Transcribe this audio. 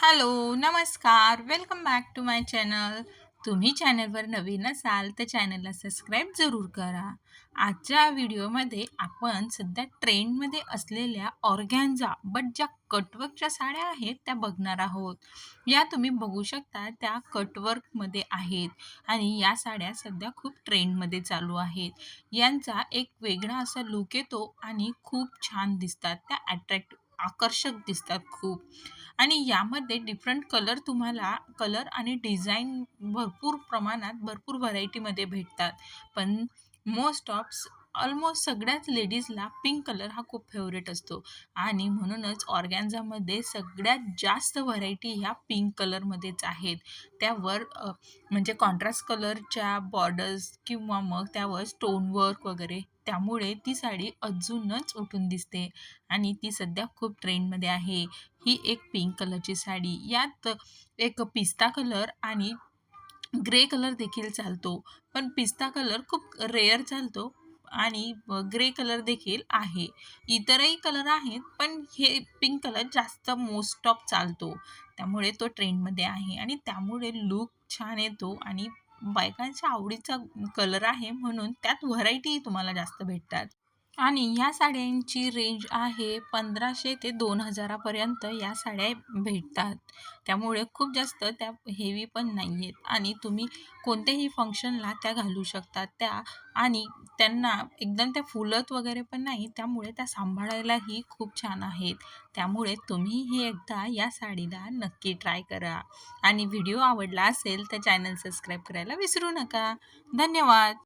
Hello, नमस्कार. Welcome back to my channel. तुम्ही चॅनलवर नवीन असाल तर चॅनलला सबस्क्राईब जरूर करा. आजच्या व्हिडिओमध्ये आपण सध्या ट्रेंडमध्ये असलेल्या ऑर्गॅन्झा बट ज्या कटवर्कच्या साड्या आहेत त्या बघणार आहोत. या तुम्ही बघू शकता त्या कटवर्कमध्ये आहेत आणि या साड्या सध्या खूप ट्रेंडमध्ये चालू आहेत. यांचा एक वेगळा असा लुक येतो आणि खूप छान दिसतात. त्या अट्रॅक्ट आकर्षक दिसतात खूप. आणि यामध्ये डिफरंट कलर तुम्हाला कलर आणि डिझाईन भरपूर प्रमाणात भरपूर व्हरायटीमध्ये भेटतात. पण मोस्ट ऑफ ऑलमोस्ट सगळ्याच लेडीजला पिंक कलर हा खूप फेवरेट असतो आणि म्हणूनच ऑर्गॅन्झामध्ये सगळ्यात जास्त व्हरायटी ह्या पिंक कलरमध्येच आहेत. त्यावर म्हणजे कॉन्ट्रास्ट कलरच्या बॉर्डर्स किंवा मग त्यावर स्टोनवर्क वगैरे त्यामुळे ती साडी अजूनच उठून दिसते आणि ती सध्या खूप ट्रेंडमध्ये आहे. ही एक पिंक कलरची साडी. यात एक पिस्ता कलर आणि ग्रे कलर देखील चालतो. पण पिस्ता कलर खूप रेअर चालतो आणि ग्रे कलर देखील आहे. इतरही कलर आहेत, पण हे पिंक कलर जास्त मोस्ट ऑफ चालतो. त्यामुळे तो ट्रेंडमध्ये आहे आणि त्यामुळे लूक छान येतो आणि बायकांच्या आवडीचा कलर आहे म्हणून त्यात व्हरायटी तुम्हाला जास्त भेटतात. आणि ह्या साड्यांची रेंज आहे पंधराशे ते दोन हजारापर्यंत या साड्या भेटतात. त्यामुळे खूप जास्त त्या हेवी पण नाही आहेत आणि तुम्ही कोणत्याही फंक्शनला त्या घालू शकतात त्या आणि त्यांना एकदम त्या फुलत वगैरे पण नाही. त्यामुळे त्या सांभाळायलाही खूप छान आहेत. त्यामुळे तुम्हीही एकदा या साडीला नक्की ट्राय करा आणि व्हिडिओ आवडला असेल तर चॅनल सबस्क्राईब करायला विसरू नका. धन्यवाद.